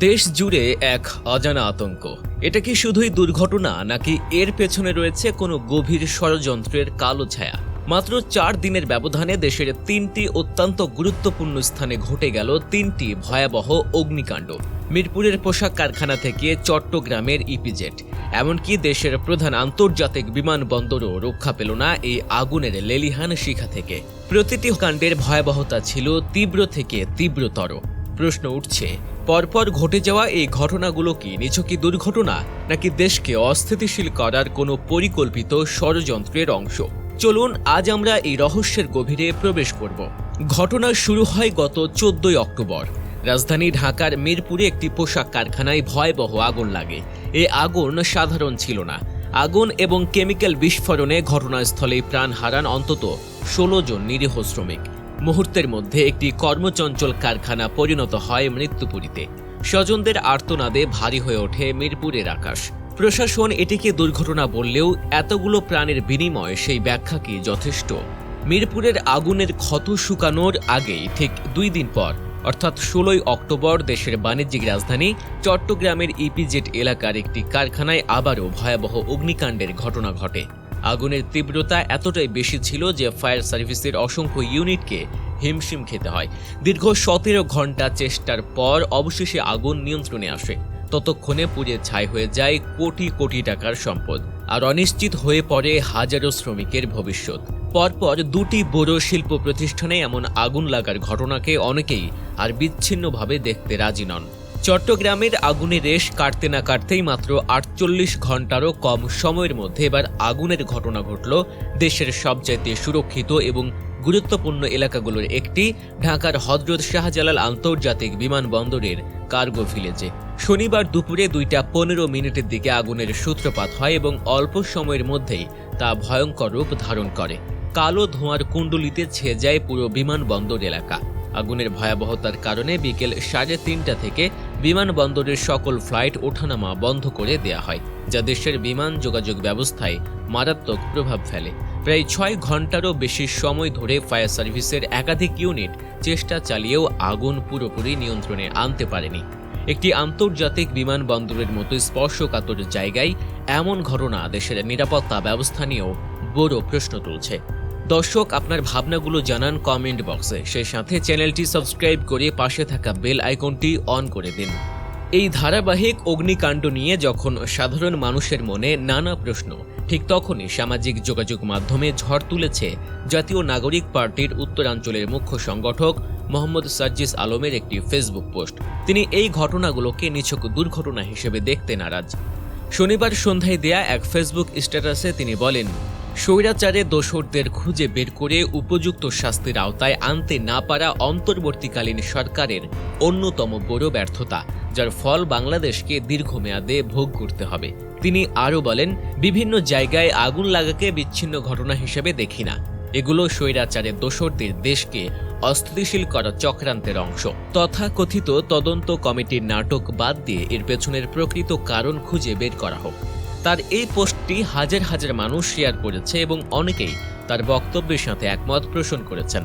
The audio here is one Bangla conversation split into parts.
দেশ জুড়ে এক অজানা আতঙ্ক। এটা কি শুধুই দুর্ঘটনা, নাকি এর পেছনে রয়েছে কোনো গভীর ষড়যন্ত্রের কালো ছায়া? মাত্র চার দিনের ব্যবধানে দেশের তিনটি অত্যন্ত গুরুত্বপূর্ণ স্থানে ঘটে গেল তিনটি ভয়াবহ অগ্নিকাণ্ড। মিরপুরের পোশাক কারখানা থেকে চট্টগ্রামের ইপিজেট এমনকি দেশের প্রধান আন্তর্জাতিক বিমানবন্দরও রক্ষা পেল না এই আগুনের লেলিহান শিখা থেকে। প্রতিটি কাণ্ডের ভয়াবহতা ছিল তীব্র থেকে তীব্রতর। প্রশ্ন উঠছে, পরপর ঘটে যাওয়া এই ঘটনাগুলো কি নিছকই দুর্ঘটনা, নাকি দেশকে অস্থিতিশীল করার কোনো পরিকল্পিত ষড়যন্ত্রের অংশ? চলুন, আজ আমরা এই রহস্যের গভীরে প্রবেশ করব। ঘটনা শুরু হয় গত চোদ্দই অক্টোবর। রাজধানী ঢাকার মিরপুরে একটি পোশাক কারখানায় ভয়াবহ আগুন লাগে। এ আগুন সাধারণ ছিল না। আগুন এবং কেমিক্যাল বিস্ফোরণে ঘটনাস্থলে প্রাণ হারান অন্তত ষোলো জন নিরীহ শ্রমিক। মুহূর্তের মধ্যে একটি কর্মচঞ্চল কারখানা পরিণত হয় মৃত্যুপুরীতে। স্বজনদের আর্তনাদে ভারী হয়ে ওঠে মিরপুরের আকাশ। প্রশাসন এটিকে দুর্ঘটনা বললেও এতগুলো প্রাণের বিনিময়ে সেই ব্যাখ্যা কি যথেষ্ট। মিরপুরের আগুনের ক্ষত শুকানোর আগেই ঠিক দুই দিন পর, অর্থাৎ ষোলোই অক্টোবর দেশের বাণিজ্যিক রাজধানী চট্টগ্রামের ইপিজেট এলাকার একটি কারখানায় আবারও ভয়াবহ অগ্নিকাণ্ডের ঘটনা ঘটে। আগুনের তীব্রতা এতটাই বেশি ছিল যে ফায়ার সার্ভিসের অসংখ্য ইউনিটকে হিমশিম খেতে হয়। দীর্ঘ সতেরো ঘণ্টা চেষ্টার পর অবশেষে আগুন নিয়ন্ত্রণে আসে। ততক্ষণে পুড়ে ছাই হয়ে যায় কোটি কোটি টাকার সম্পদ। আর অনিশ্চিত হয়ে পড়ে হাজারো শ্রমিকের ভবিষ্যৎ। পরপর দুটি বড় শিল্প প্রতিষ্ঠানে এমন আগুন লাগার ঘটনাকে অনেকেই আর বিচ্ছিন্নভাবে দেখতে রাজি নন। চট্টগ্রামের আগুনের রেশ কাটতে না কাটতেই মাত্র আটচল্লিশ ঘন্টারও কম সময়ের মধ্যে এবার আগুনের ঘটনা ঘটল দেশের সবচাইতে সুরক্ষিত এবং গুরুত্বপূর্ণ এলাকাগুলোর একটি, ঢাকার হজরত শাহজালাল আন্তর্জাতিক বিমানবন্দরের কার্গো ভিলেজে। শনিবার দুপুরে দুইটা পনেরো মিনিটের দিকে আগুনের সূত্রপাত হয় এবং অল্প সময়ের মধ্যেই তা ভয়ঙ্কর রূপ ধারণ করে। কালো ধোঁয়ার কুণ্ডলিতে ছেয়ে যায় পুরো বিমানবন্দর এলাকা। আগুনের ভয়াবহতার কারণে বিকেল সাড়ে তিনটা থেকে বিমানবন্দরের সকল ফ্লাইট ওঠানামা বন্ধ করে দেয়া হয়, যা দেশের বিমান যোগাযোগ ব্যবস্থায় মারাত্মক প্রভাব ফেলে। প্রায় ছয় ঘন্টারও বেশি সময় ধরে ফায়ার সার্ভিসের একাধিক ইউনিট চেষ্টা চালিয়েও আগুন পুরোপুরি নিয়ন্ত্রণে আনতে পারেনি। একটি আন্তর্জাতিক বিমানবন্দরের মতো স্পর্শকাতর জায়গায় এমন ঘটনা দেশের নিরাপত্তা ব্যবস্থা নিয়েও বড় প্রশ্ন তুলছে। দর্শক, আপনার ভাবনাগুলো জানান কমেন্ট বক্সে সেই সাথে চ্যানেলটি সাবস্ক্রাইব করে পাশে থাকা বেল আইকনটি অন করে দিন। এই ধারাবাহিক অগ্নিকাণ্ড নিয়ে যখন সাধারণ মানুষের মনে নানা প্রশ্ন, ঠিক তখনই সামাজিক যোগাযোগ মাধ্যমে ঝড় তুলেছে জাতীয় নাগরিক পার্টির উত্তরাঞ্চলের মুখ্য সংগঠক মোহাম্মদ সাজ্জিস আলমের একটি ফেসবুক পোস্ট তিনি এই ঘটনাগুলোকে নিছক দুর্ঘটনা হিসেবে দেখতে নারাজ। শনিবার সন্ধ্যায় দেয়া এক ফেসবুক স্ট্যাটাসে তিনি বলেন স্বৈরাচারে দোসরদের খুঁজে বের করে উপযুক্ত শাস্তির আওতায় আনতে না পারা অন্তর্বর্তীকালীন সরকারের অন্যতম বড় ব্যর্থতা, যার ফল বাংলাদেশকে দীর্ঘমেয়াদে ভোগ করতে হবে। তিনি আরও বলেন, বিভিন্ন জায়গায় আগুন লাগাকে বিচ্ছিন্ন ঘটনা হিসেবে দেখি না। এগুলো স্বৈরাচারের দোসরদের দেশকে অস্থিতিশীল করা চক্রান্তের অংশ। তথাকথিত তদন্ত কমিটির নাটক বাদ দিয়ে এর পেছনের প্রকৃত কারণ খুঁজে বের করা হোক। তার এই পোস্টটি হাজার হাজার মানুষ শেয়ার করেছে এবং অনেকেই তার বক্তব্যের সাথে একমত পোষণ করেছেন।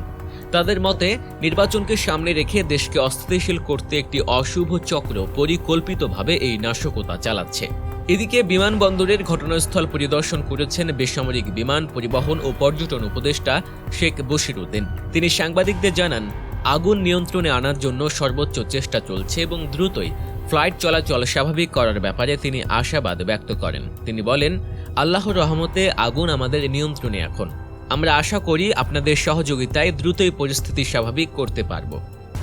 তাদের মতে, নির্বাচনকে সামনে রেখে দেশকে অস্থিতিশীল করতে একটি অশুভ চক্র পরিকল্পিতভাবে এই নাশকতা চালাচ্ছে। এদিকে বিমানবন্দরের ঘটনাস্থল পরিদর্শন করেছেন বেসামরিক বিমান পরিবহন ও পর্যটন উপদেষ্টা শেখ বশির উদ্দিন তিনি সাংবাদিকদের জানান, আগুন নিয়ন্ত্রণে আনার জন্য সর্বোচ্চ চেষ্টা চলছে এবং দ্রুতই ফ্লাইট চলাচল স্বাভাবিক করার ব্যাপারে তিনি আশাবাদ ব্যক্ত করেন। তিনি বলেন, আল্লাহর রহমতে আগুন আমাদের নিয়ন্ত্রণে এখন। আমরা আশা করি আপনাদের সহযোগিতায় দ্রুতই পরিস্থিতি স্বাভাবিক করতে পারব।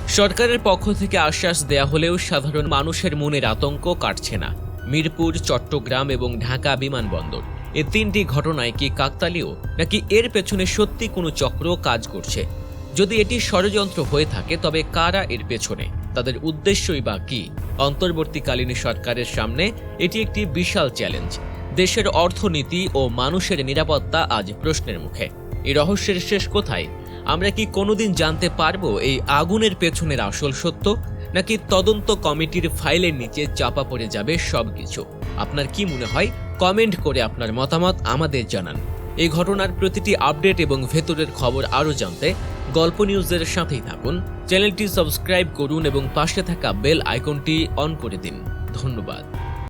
সরকারের পক্ষ থেকে আশ্বাস দেয়া হলেও সাধারণ মানুষের মনের আতঙ্ক কাটছে না। মিরপুর, চট্টগ্রাম এবং ঢাকা বিমানবন্দর, এ তিনটি ঘটনায় কি কাকতালীয়, নাকি এর পেছনে সত্যি কোনো চক্র কাজ করছে? যদি এটি ষড়যন্ত্র হয়ে থাকে, তবে কারা এর পেছনে? তাদের উদ্দেশ্যই বা কি? অন্তর্বর্তীকালীন সরকারের সামনে এটি একটি বিশাল চ্যালেঞ্জ। দেশের অর্থনীতি ও মানুষের নিরাপত্তা আজ প্রশ্নের মুখে। এই রহস্যের শেষ কোথায়? আমরা কি কোনোদিন জানতে পারব এই আগুনের পেছনের আসল সত্য? নাকি তদন্ত কমিটির ফাইলের নিচে চাপা পড়ে যাবে সবকিছু? আপনার কি মনে হয়? কমেন্ট করে আপনার মতামত আমাদের জানান। এই ঘটনার প্রতিটি আপডেট এবং ভেতরের খবর আরও জানতে গল্প নিউজের সাথেই থাকুন। চ্যানেলটি সাবস্ক্রাইব করুন এবং পাশে থাকা বেল আইকনটি অন করে দিন। ধন্যবাদ।